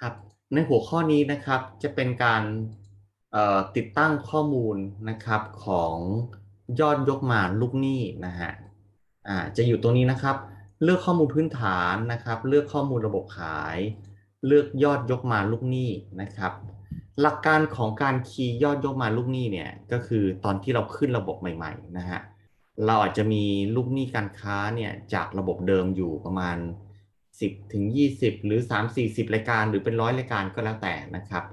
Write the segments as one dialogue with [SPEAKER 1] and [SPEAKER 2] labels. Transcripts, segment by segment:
[SPEAKER 1] ครับ ในหัวข้อนี้นะครับจะเป็นการติดตั้งข้อมูลนะครับของยอดยกมาลูกหนี้นะฮะจะอยู่ตรงนี้นะครับ เลือกข้อมูลพื้นฐานนะครับ เลือกข้อมูลระบบขาย เลือกยอดยกมาลูกหนี้นะครับ หลักการของการคีย์ยอดยกมาลูกหนี้เนี่ยก็คือตอนที่เราขึ้นระบบใหม่ ๆ นะฮะเราอาจจะมีลูกหนี้การค้าเนี่ยจากระบบเดิมอยู่ประมาณ 10ถึง20 หรือ 3 40 รายการหรือเป็นร้อยรายการก็แล้วแต่นะครับ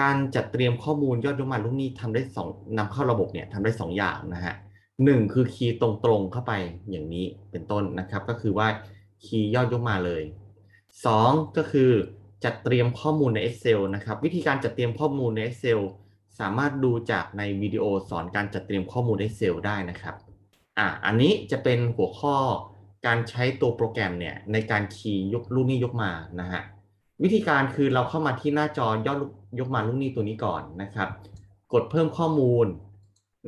[SPEAKER 1] การจัดเตรียมข้อมูลยอดยกมาลูกหนี้ทำได้สองนำเข้าระบบเนี่ยทำได้สองอย่างนะฮะหนึ่งคือคีย์ตรงๆเข้าไปอย่างนี้เป็นต้นนะครับ ก็คือว่าคีย์ยอดยกมาเลยสองก็คือจัดเตรียมข้อมูลใน Excel นะครับ วิธีการจัดเตรียมข้อมูลใน Excel สามารถดูจากในวิดีโอสอนการจัดเตรียมข้อมูล Excel ได้นะครับอะอันนี้จะเป็นหัวข้อ การใช้ตัวโปรแกรมเนี่ยในการคีย์ยกลูกหนี้ยกมานะฮะวิธีการคือเราเข้ามาที่หน้าจอยอดยกมาลูกหนี้ตัวนี้ก่อนนะครับ กดเพิ่มข้อมูล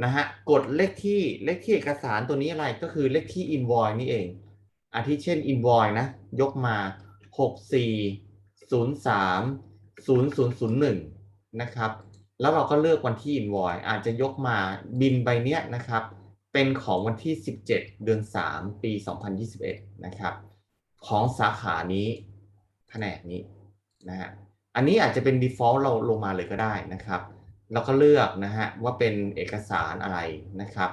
[SPEAKER 1] นะฮะกดเลขที่เลขที่เอกสารตัวนี้อะไรก็คือเลขที่ invoice นี่เองอาทิเช่น invoice นะยกมา 6403 0001 นะครับ แล้วเราก็เลือกวันที่ invoice อาจจะยกมาบินใบเนี้ยนะครับ เป็นของวันที่ 17 เดือน 3 ปี 2021 นะครับ ของสาขานี้แผนกนี้นะฮะอันนี้อาจจะเป็น default เราลงมาเลยก็ได้นะครับ เราก็เลือกนะฮะว่าเป็นเอกสารอะไรนะครับ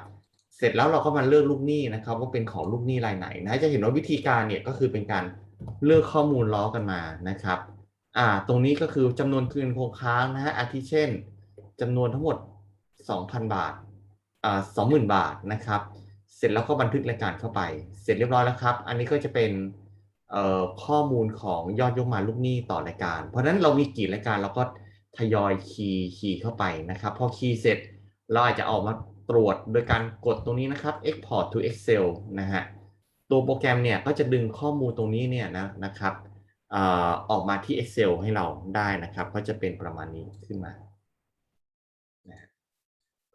[SPEAKER 1] เสร็จแล้วเราก็มาเลือกลูกหนี้นะครับ ว่าเป็นของลูกหนี้รายไหนนะจะเห็นว่าวิธีการเนี่ยก็คือเป็นการเลือกข้อมูลล้อกันมานะครับอ่าตรงนี้ก็คือจำนวนคืนคงค้างนะฮะอาทิเช่นจำนวนทั้งหมด 2,000 บาท สองหมื่นบาทนะครับ เสร็จแล้วก็บันทึกรายการเข้าไป เสร็จเรียบร้อยแล้วครับ อันนี้ก็จะเป็นข้อมูลของยอดยกมาลูกหนี้ต่อรายการ เพราะฉะนั้นเรามีกี่รายการเราก็ทยอยคีย์คีย์เข้าไปนะครับพอคีย์เสร็จเราอาจจะออกมาตรวจโดยการกดตรงนี้นะครับ export to Excel นะฮะตัวโปรแกรมเนี่ยก็จะดึงข้อมูลตรงนี้เนี่ยนะนะครับออกมาที่ Excel ให้เราได้นะครับ ก็จะเป็นประมาณนี้ขึ้นมา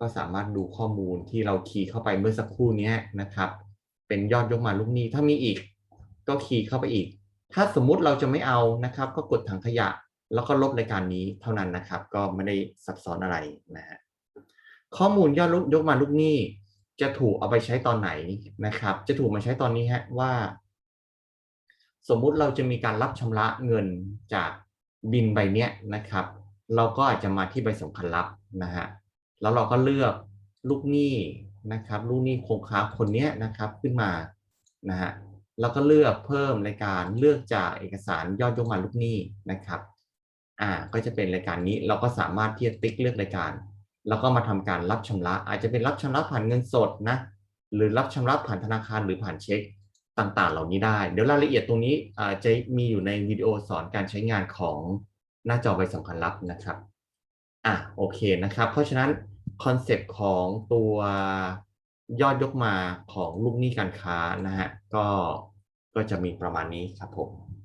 [SPEAKER 1] ก็สามารถดูข้อมูลที่เราคีย์เข้าไปเมื่อสักครู่นี้นะครับ เป็นยอดยกมาลูกหนี้ถ้ามีอีกก็คีย์เข้าไปอีก ถ้าสมมุติเราจะไม่เอานะครับ ก็กดถังขยะ แล้วก็ลบรายการนี้เท่านั้นนะครับ ก็ไม่ได้ซับซ้อนอะไรนะฮะข้อมูลยอดยกมาลูกหนี้ จะถูกเอาไปใช้ตอนไหนนะครับ จะถูกมาใช้ตอนนี้ฮะว่า สมมุติเราจะมีการรับชำระเงินจากบินใบเนี้ยนะครับ เราก็อาจจะมาที่ใบสำคัญรับนะฮะ แล้วเราก็เลือกลูกหนี้นะครับ ลูกหนี้คงค้าคนนี้นะครับขึ้นมานะฮะแล้วก็เลือกเพิ่มรายการเลือกจากเอกสารยอดยกมาลูกหนี้นะครับอ่าก็จะเป็นรายการนี้เราก็สามารถที่จะติ๊กเลือกรายการ แล้วก็มาทำการรับชำระ อาจจะเป็นรับชำระผ่านเงินสดนะหรือรับชำระผ่านธนาคารหรือผ่านเช็คต่างๆ เหล่านี้ได้ เดี๋ยวรายละเอียดตรงนี้อ่าจะมีอยู่ในวิดีโอสอนการใช้งานของหน้าจอใบสำคัญรับนะครับ อะโอเคนะครับ เพราะฉะนั้นคอนเซปต์ของตัวยอดยกมาของลูกหนี้การค้านะฮะก็ก็จะมีประมาณนี้ครับผม